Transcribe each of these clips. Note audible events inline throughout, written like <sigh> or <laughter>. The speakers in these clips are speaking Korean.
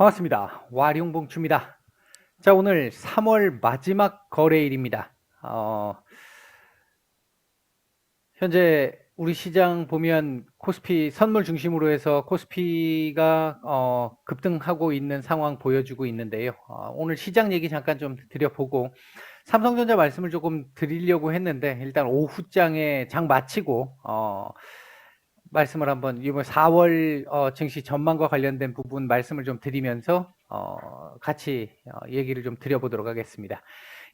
반갑습니다. 와룡봉추입니다. 자, 오늘 3월 마지막 거래일입니다. 어, 현재 우리 시장 보면 코스피 선물 중심으로 해서 코스피가 어, 급등하고 있는 상황 보여주고 있는데요. 어, 오늘 시장 얘기 잠깐 좀 드려보고 삼성전자 말씀을 조금 드리려고 했는데 일단 오후장에 장 마치고 어, 말씀을 한번 이번 4월 어, 증시 전망과 관련된 부분 말씀을 좀 드리면서 어, 같이 어, 얘기를 좀 드려보도록 하겠습니다.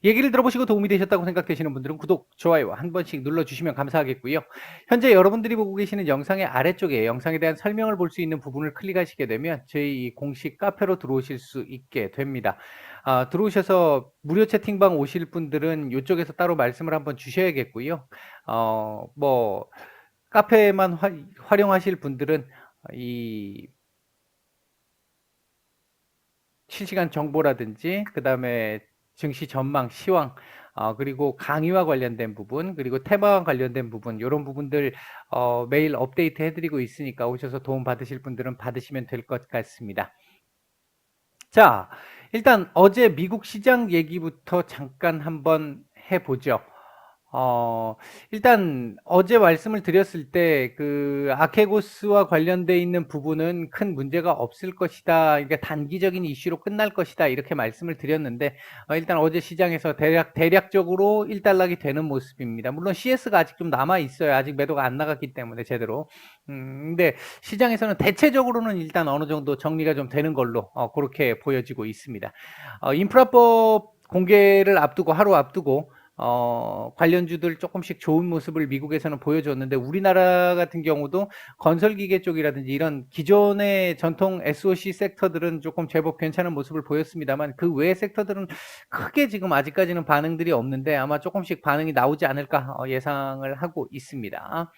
얘기를 들어보시고 도움이 되셨다고 생각되시는 분들은 구독, 좋아요 한 번씩 눌러주시면 감사하겠고요. 현재 여러분들이 보고 계시는 영상의 아래쪽에 영상에 대한 설명을 볼 수 있는 부분을 클릭하시게 되면 저희 공식 카페로 들어오실 수 있게 됩니다. 아, 들어오셔서 무료 채팅방 오실 분들은 이쪽에서 따로 말씀을 한번 주셔야겠고요. 어, 뭐 카페만 화, 활용하실 분들은 이 실시간 정보라든지 그 다음에 증시 전망, 시황, 어, 그리고 강의와 관련된 부분, 그리고 테마와 관련된 부분, 이런 부분들 어, 매일 업데이트 해드리고 있으니까 오셔서 도움 받으실 분들은 받으시면 될 것 같습니다. 자, 일단 어제 미국 시장 얘기부터 잠깐 한번 해보죠. 어, 일단 어제 말씀을 드렸을 때 그 아케고스와 관련돼 있는 부분은 큰 문제가 없을 것이다. 그러니까 단기적인 이슈로 끝날 것이다. 이렇게 말씀을 드렸는데 어, 일단 어제 시장에서 대략 대략적으로 1달락이 되는 모습입니다. 물론 CS가 아직 좀 남아 있어요. 아직 매도가 안 나갔기 때문에 제대로. 음, 근데 시장에서는 대체적으로는 일단 어느 정도 정리가 좀 되는 걸로 어, 그렇게 보여지고 있습니다. 어, 인프라법 공개를 앞두고 하루 앞두고 어, 관련주들 조금씩 좋은 모습을 미국에서는 보여줬는데 우리나라 같은 경우도 건설기계 쪽이라든지 이런 기존의 전통 SOC 섹터들은 조금 제법 괜찮은 모습을 보였습니다만 그 외의 섹터들은 크게 지금 아직까지는 반응들이 없는데 아마 조금씩 반응이 나오지 않을까 어, 예상을 하고 있습니다.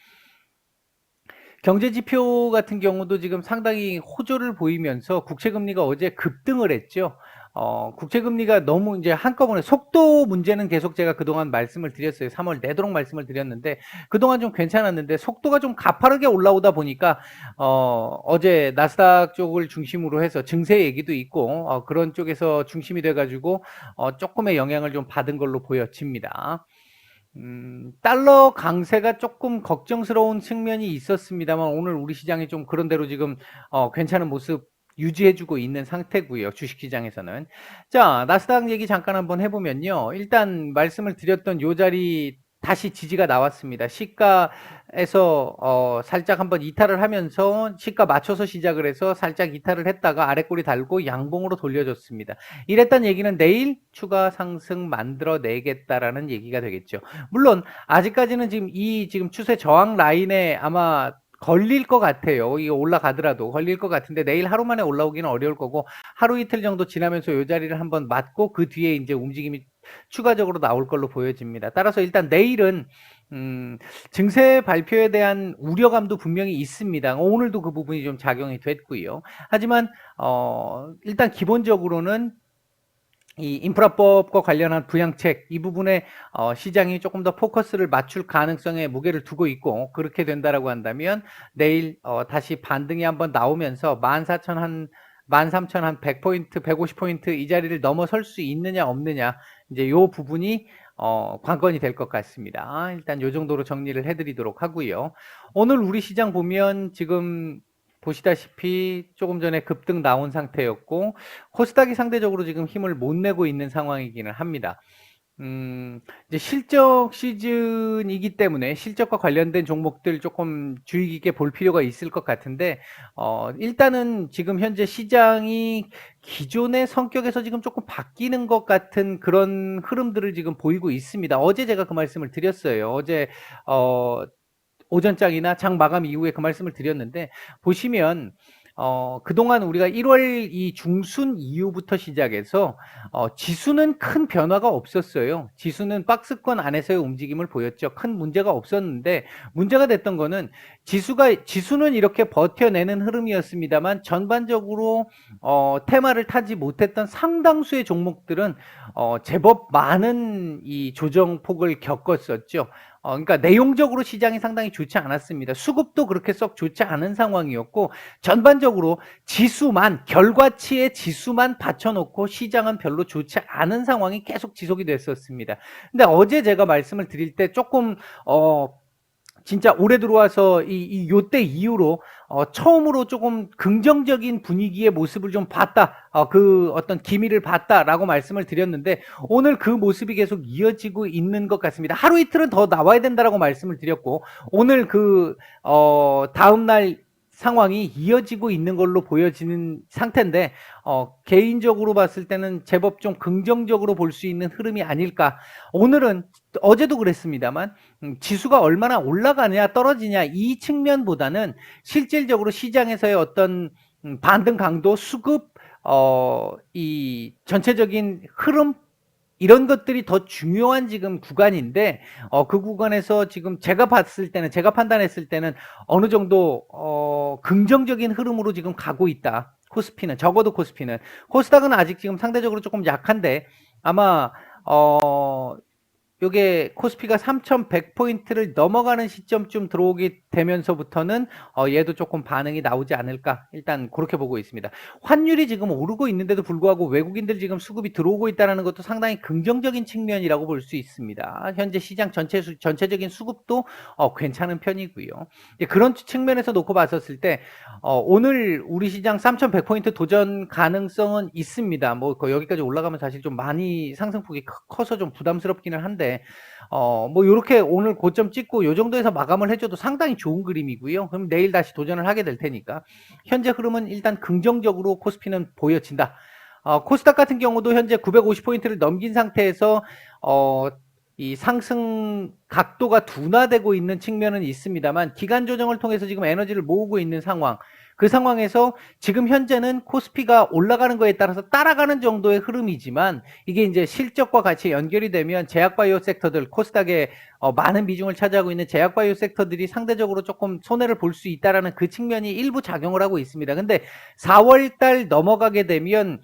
경제 지표 같은 경우도 지금 상당히 호조를 보이면서 국채 금리가 어제 급등을 했죠. 어, 국채금리가 너무 이제 한꺼번에 속도 문제는 계속 제가 그동안 말씀을 드렸어요. 3월 내도록 말씀을 드렸는데 그동안 좀 괜찮았는데 속도가 좀 가파르게 올라오다 보니까 어, 어제 나스닥 쪽을 중심으로 해서 증세 얘기도 있고 어, 그런 쪽에서 중심이 돼가지고 어, 조금의 영향을 좀 받은 걸로 보여집니다. 음, 달러 강세가 조금 걱정스러운 측면이 있었습니다만 오늘 우리 시장이 좀 그런 대로 지금 어, 괜찮은 모습 유지해주고 있는 상태고요. 주식시장에서는. 자, 나스닥 얘기 잠깐 한번 해보면요. 일단 말씀을 드렸던 요 자리 다시 지지가 나왔습니다. 시가에서 어, 살짝 한번 이탈을 하면서 시가 맞춰서 시작을 해서 살짝 이탈을 했다가 아래꼬리 달고 양봉으로 돌려줬습니다. 이랬단 얘기는 내일 추가 상승 만들어내겠다라는 얘기가 되겠죠. 물론 아직까지는 지금 이 지금 추세 저항 라인에 아마 걸릴 것 같아요. 이게 올라가더라도 걸릴 것 같은데 내일 하루 만에 올라오기는 어려울 거고 하루 이틀 정도 지나면서 이 자리를 한번 맞고 그 뒤에 이제 움직임이 추가적으로 나올 걸로 보여집니다. 따라서 일단 내일은 음, 증세 발표에 대한 우려감도 분명히 있습니다. 오늘도 그 부분이 좀 작용이 됐고요. 하지만 어, 일단 기본적으로는 이 인프라법과 관련한 부양책 이 부분에 어, 시장이 조금 더 포커스를 맞출 가능성에 무게를 두고 있고 그렇게 된다라고 한다면 내일 어, 다시 반등이 한번 나오면서 14,000 한 13,000한 100 포인트, 150 포인트 이 자리를 넘어설 수 있느냐 없느냐 이제 요 부분이 어, 관건이 될 것 같습니다. 일단 요 정도로 정리를 해드리도록 하고요. 오늘 우리 시장 보면 지금 보시다시피 조금 전에 급등 나온 상태였고 코스닥이 상대적으로 지금 힘을 못 내고 있는 상황이기는 합니다. 음, 이제 실적 시즌이기 때문에 실적과 관련된 종목들 조금 주의 깊게 볼 필요가 있을 것 같은데, 어, 일단은 지금 현재 시장이 기존의 성격에서 지금 조금 바뀌는 것 같은 그런 흐름들을 지금 보이고 있습니다. 어제 제가 그 말씀을 드렸어요. 어제, 어, 오전장이나 장 마감 이후에 그 말씀을 드렸는데 보시면 어, 그동안 우리가 1월 이 중순 이후부터 시작해서 어, 지수는 큰 변화가 없었어요. 지수는 박스권 안에서의 움직임을 보였죠. 큰 문제가 없었는데 문제가 됐던 거는 지수가 지수는 이렇게 버텨내는 흐름이었습니다만 전반적으로 어, 테마를 타지 못했던 상당수의 종목들은 어, 제법 많은 이 조정폭을 겪었었죠. 어, 그러니까 내용적으로 시장이 상당히 좋지 않았습니다. 수급도 그렇게 썩 좋지 않은 상황이었고 전반적으로 지수만 결과치의 지수만 받쳐놓고 시장은 별로 좋지 않은 상황이 계속 지속이 됐었습니다. 근데 어제 제가 말씀을 드릴 때 조금 어 진짜 올해 들어와서 이, 이 요때 이후로 어, 처음으로 조금 긍정적인 분위기의 모습을 좀 봤다. 어, 그 어떤 기미를 봤다라고 말씀을 드렸는데 오늘 그 모습이 계속 이어지고 있는 것 같습니다. 하루 이틀은 더 나와야 된다라고 말씀을 드렸고 오늘 그 어, 다음 날 상황이 이어지고 있는 걸로 보여지는 상태인데 어, 개인적으로 봤을 때는 제법 좀 긍정적으로 볼 수 있는 흐름이 아닐까. 오늘은 어제도 그랬습니다만 음, 지수가 얼마나 올라가느냐 떨어지냐 이 측면보다는 실질적으로 시장에서의 어떤 음, 반등 강도, 수급, 어, 이 전체적인 흐름 이런 것들이 더 중요한 지금 구간인데 어, 그 구간에서 지금 제가 봤을 때는 제가 판단했을 때는 어느 정도 어, 긍정적인 흐름으로 지금 가고 있다. 코스피는 적어도 코스피는 코스닥은 아직 지금 상대적으로 조금 약한데 아마 어 요게 코스피가 3,100포인트를 넘어가는 시점쯤 들어오게 되면서부터는 어, 얘도 조금 반응이 나오지 않을까 일단 그렇게 보고 있습니다. 환율이 지금 오르고 있는데도 불구하고 외국인들 지금 수급이 들어오고 있다는 것도 상당히 긍정적인 측면이라고 볼 수 있습니다. 현재 시장 전체 수, 전체적인 수급도 어, 괜찮은 편이고요. 그런 측면에서 놓고 봤었을 때 어, 오늘 우리 시장 3,100포인트 도전 가능성은 있습니다. 뭐 여기까지 올라가면 사실 좀 많이 상승폭이 커서 좀 부담스럽기는 한데 어, 뭐 요렇게 오늘 고점 찍고 요 정도에서 마감을 해줘도 상당히 좋은 그림이고요. 그럼 내일 다시 도전을 하게 될 테니까 현재 흐름은 일단 긍정적으로 코스피는 보여진다. 어, 코스닥 같은 경우도 현재 950포인트를 넘긴 상태에서 어, 이 상승 각도가 둔화되고 있는 측면은 있습니다만 기간 조정을 통해서 지금 에너지를 모으고 있는 상황. 그 상황에서 지금 현재는 코스피가 올라가는 거에 따라서 따라가는 정도의 흐름이지만 이게 이제 실적과 같이 연결이 되면 제약바이오 섹터들 코스닥에 어, 많은 비중을 차지하고 있는 제약바이오 섹터들이 상대적으로 조금 손해를 볼 수 있다라는 그 측면이 일부 작용을 하고 있습니다. 근데 4월 달 넘어가게 되면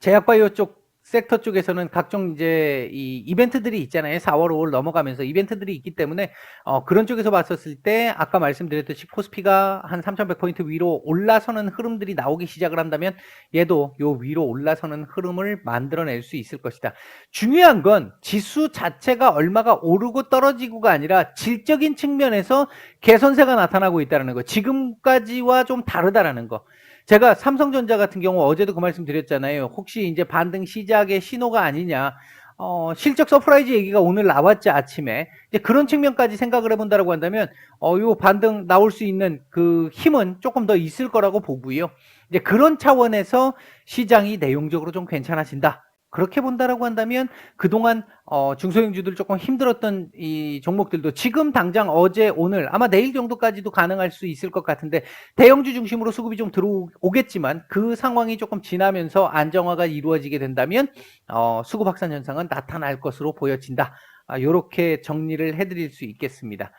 제약바이오 쪽 섹터 쪽에서는 각종 이제 이 이벤트들이 있잖아요. 4월, 5월 넘어가면서 이벤트들이 있기 때문에 어, 그런 쪽에서 봤었을 때 아까 말씀드렸듯이 코스피가 한 3,100포인트 위로 올라서는 흐름들이 나오기 시작을 한다면 얘도 요 위로 올라서는 흐름을 만들어낼 수 있을 것이다. 중요한 건 지수 자체가 얼마가 오르고 떨어지고가 아니라 질적인 측면에서 개선세가 나타나고 있다는 거. 지금까지와 좀 다르다라는 거. 제가 삼성전자 같은 경우 어제도 그 말씀 드렸잖아요. 혹시 이제 반등 시작의 신호가 아니냐. 어, 실적 서프라이즈 얘기가 오늘 나왔지 아침에 이제 그런 측면까지 생각을 해본다라고 한다면 어, 요 반등 나올 수 있는 그 힘은 조금 더 있을 거라고 보고요. 이제 그런 차원에서 시장이 내용적으로 좀 괜찮아진다. 그렇게 본다라고 한다면 그동안 어, 중소형주들 조금 힘들었던 이 종목들도 지금 당장 어제 오늘 아마 내일 정도까지도 가능할 수 있을 것 같은데 대형주 중심으로 수급이 좀 들어오겠지만 그 상황이 조금 지나면서 안정화가 이루어지게 된다면 어, 수급 확산 현상은 나타날 것으로 보여진다. 아, 이렇게 정리를 해드릴 수 있겠습니다.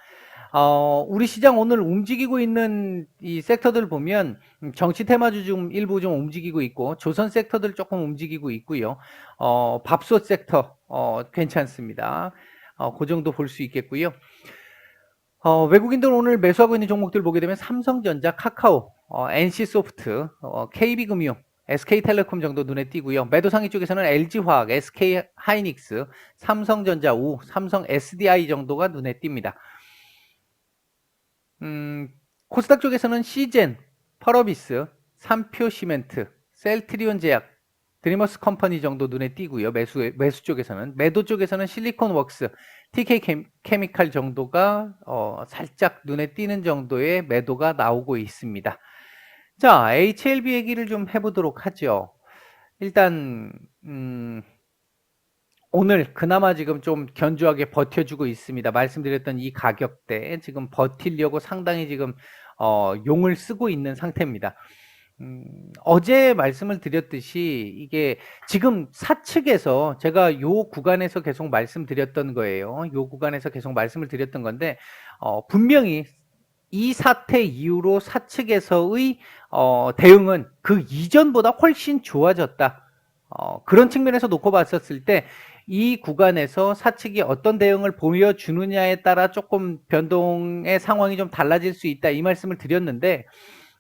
어, 우리 시장 오늘 움직이고 있는 이 섹터들 보면 정치 테마주 좀 일부 좀 움직이고 있고 조선 섹터들 조금 움직이고 있고요. 어, 밥솥 섹터 어, 괜찮습니다. 어, 그 정도 볼 수 있겠고요. 어, 외국인들 오늘 매수하고 있는 종목들 보게 되면 삼성전자, 카카오, 어, NC소프트, 어, KB금융, SK텔레콤 정도 눈에 띄고요. 매도 상위 쪽에서는 LG화학, SK하이닉스, 삼성전자, 우, 삼성 SDI 정도가 눈에 띕니다. 음, 코스닥 쪽에서는 시젠, 펄어비스, 삼표 시멘트, 셀트리온 제약, 드리머스 컴퍼니 정도 눈에 띄고요. 매수 매수 쪽에서는 매도 쪽에서는 실리콘 웍스, TK 케미칼 정도가 어, 살짝 눈에 띄는 정도의 매도가 나오고 있습니다. 자, HLB 얘기를 좀 해보도록 하죠. 일단 음, 오늘 그나마 지금 좀 견조하게 버텨주고 있습니다. 말씀드렸던 이 가격대 지금 버틸려고 상당히 지금 어, 용을 쓰고 있는 상태입니다. 음, 어제 말씀을 드렸듯이 이게 지금 사측에서 제가 요 구간에서 계속 말씀드렸던 거예요. 요 구간에서 계속 말씀을 드렸던 건데 어, 분명히 이 사태 이후로 사측에서의 어, 대응은 그 이전보다 훨씬 좋아졌다. 어, 그런 측면에서 놓고 봤었을 때 이 구간에서 사측이 어떤 대응을 보여주느냐에 따라 조금 변동의 상황이 좀 달라질 수 있다 이 말씀을 드렸는데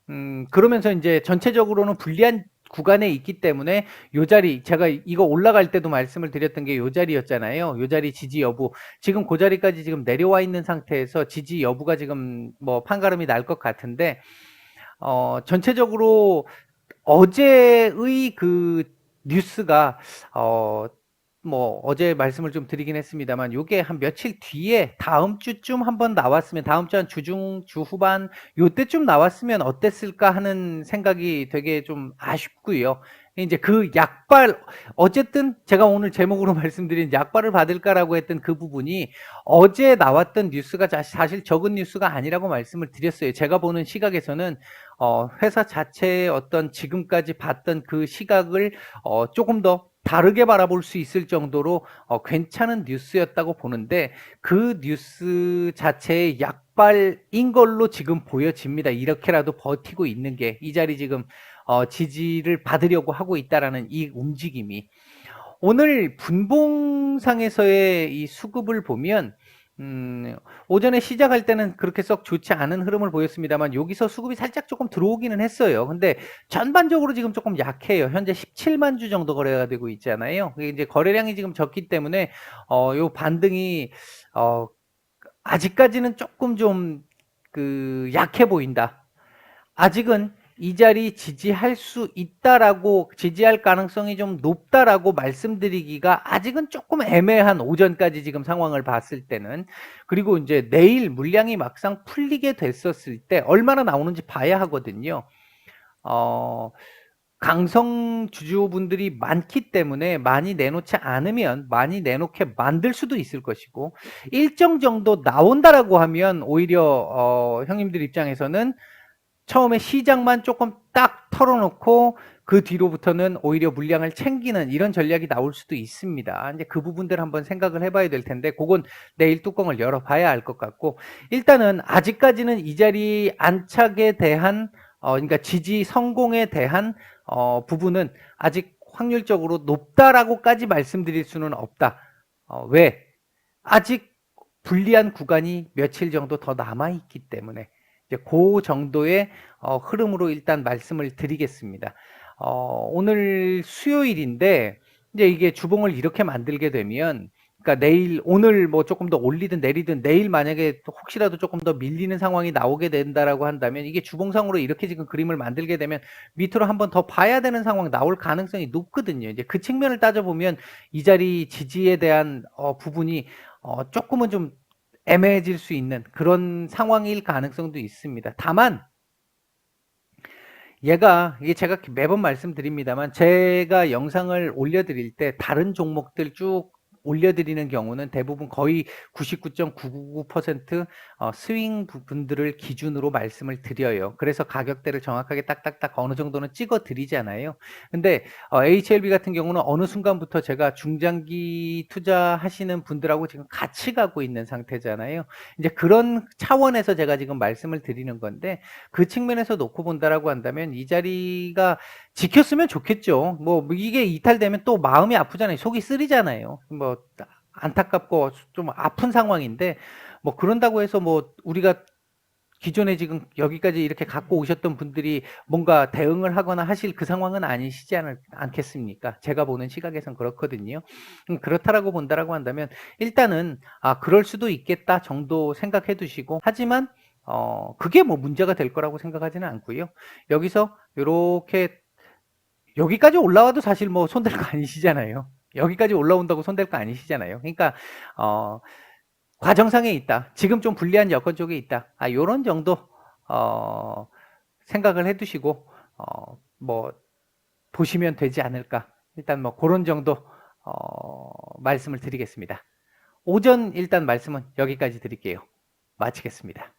음, 그러면서 이제 전체적으로는 불리한 구간에 있기 때문에 요 자리 제가 이거 올라갈 때도 말씀을 드렸던 게 요 자리였잖아요. 요 자리 지지 여부. 지금 그 자리까지 지금 내려와 있는 상태에서 지지 여부가 지금 뭐 판가름이 날 것 같은데 어 전체적으로 어제의 그 뉴스가 어 뭐 어제 말씀을 좀 드리긴 했습니다만 요게 한 며칠 뒤에 다음 주쯤 한번 나왔으면 다음 주 한 주중 주후반 요때쯤 나왔으면 어땠을까 하는 생각이 되게 좀 아쉽고요. 이제 그 약발 어쨌든 제가 오늘 제목으로 <laughs> 말씀드린 약발을 받을까라고 했던 그 부분이 어제 나왔던 뉴스가 자- 사실 적은 뉴스가 아니라고 말씀을 드렸어요. 제가 보는 시각에서는 어, 회사 자체의 어떤 지금까지 봤던 그 시각을 어, 조금 더 다르게 바라볼 수 있을 정도로 어, 괜찮은 뉴스였다고 보는데 그 뉴스 자체의 약발인 걸로 지금 보여집니다. 이렇게라도 버티고 있는 게 이 자리 지금 어, 지지를 받으려고 하고 있다라는 이 움직임이 오늘 분봉상에서의 이 수급을 보면 음, 오전에 시작할 때는 그렇게 썩 좋지 않은 흐름을 보였습니다만 여기서 수급이 살짝 조금 들어오기는 했어요. 근데 전반적으로 지금 조금 약해요. 현재 17만 주 정도 거래가 되고 있잖아요. 그게 이제 거래량이 지금 적기 때문에 어, 요 반등이 어, 아직까지는 조금 좀 그 약해 보인다. 아직은 이 자리 지지할 수 있다라고 지지할 가능성이 좀 높다라고 말씀드리기가 아직은 조금 애매한 오전까지 지금 상황을 봤을 때는 그리고 이제 내일 물량이 막상 풀리게 됐었을 때 얼마나 나오는지 봐야 하거든요. 어, 강성 주주분들이 많기 때문에 많이 내놓지 않으면 많이 내놓게 만들 수도 있을 것이고 일정 정도 나온다라고 하면 오히려 어, 형님들 입장에서는 처음에 시장만 조금 딱 털어놓고 그 뒤로부터는 오히려 물량을 챙기는 이런 전략이 나올 수도 있습니다. 이제 그 부분들 한번 생각을 해봐야 될 텐데, 그건 내일 뚜껑을 열어봐야 알 것 같고, 일단은 아직까지는 이 자리 안착에 대한, 어, 그러니까 지지 성공에 대한, 어, 부분은 아직 확률적으로 높다라고까지 말씀드릴 수는 없다. 어, 왜? 아직 불리한 구간이 며칠 정도 더 남아있기 때문에. 이제 그 정도의 어, 흐름으로 일단 말씀을 드리겠습니다. 어, 오늘 수요일인데 이제 이게 주봉을 이렇게 만들게 되면 그러니까 내일 오늘 뭐 조금 더 올리든 내리든 내일 만약에 혹시라도 조금 더 밀리는 상황이 나오게 된다라고 한다면 이게 주봉상으로 이렇게 지금 그림을 만들게 되면 밑으로 한번 더 봐야 되는 상황 나올 가능성이 높거든요. 이제 그 측면을 따져 보면 이 자리 지지에 대한 어, 부분이 어, 조금은 좀 애매해질 수 있는 그런 상황일 가능성도 있습니다. 다만 얘가 이게 제가 매번 말씀드립니다만 제가 영상을 올려드릴 때 다른 종목들 쭉 올려드리는 경우는 대부분 거의 99.999% 어, 스윙 부분들을 기준으로 말씀을 드려요. 그래서 가격대를 정확하게 딱딱딱 어느 정도는 찍어 드리잖아요. 근데 어, HLB 같은 경우는 어느 순간부터 제가 중장기 투자하시는 분들하고 지금 같이 가고 있는 상태잖아요. 이제 그런 차원에서 제가 지금 말씀을 드리는 건데 그 측면에서 놓고 본다라고 한다면 이 자리가 지켰으면 좋겠죠. 뭐 이게 이탈되면 또 마음이 아프잖아요. 속이 쓰리잖아요. 뭐 안타깝고 좀 아픈 상황인데 뭐 그런다고 해서 뭐 우리가 기존에 지금 여기까지 이렇게 갖고 오셨던 분들이 뭔가 대응을 하거나 하실 그 상황은 아니시지 않, 않겠습니까? 제가 보는 시각에선 그렇거든요. 음, 그렇다라고 본다라고 한다면 일단은 아 그럴 수도 있겠다 정도 생각해 두시고 하지만 어 그게 뭐 문제가 될 거라고 생각하지는 않고요. 여기서 이렇게 여기까지 올라와도 사실 뭐 손댈 거 아니시잖아요. 여기까지 올라온다고 손댈 거 아니시잖아요. 그러니까 어, 과정상에 있다. 지금 좀 불리한 여건 쪽에 있다. 아, 요런 정도 어, 생각을 해 두시고 어, 뭐 보시면 되지 않을까. 일단 뭐 그런 정도 어, 말씀을 드리겠습니다. 오전 일단 말씀은 여기까지 드릴게요. 마치겠습니다.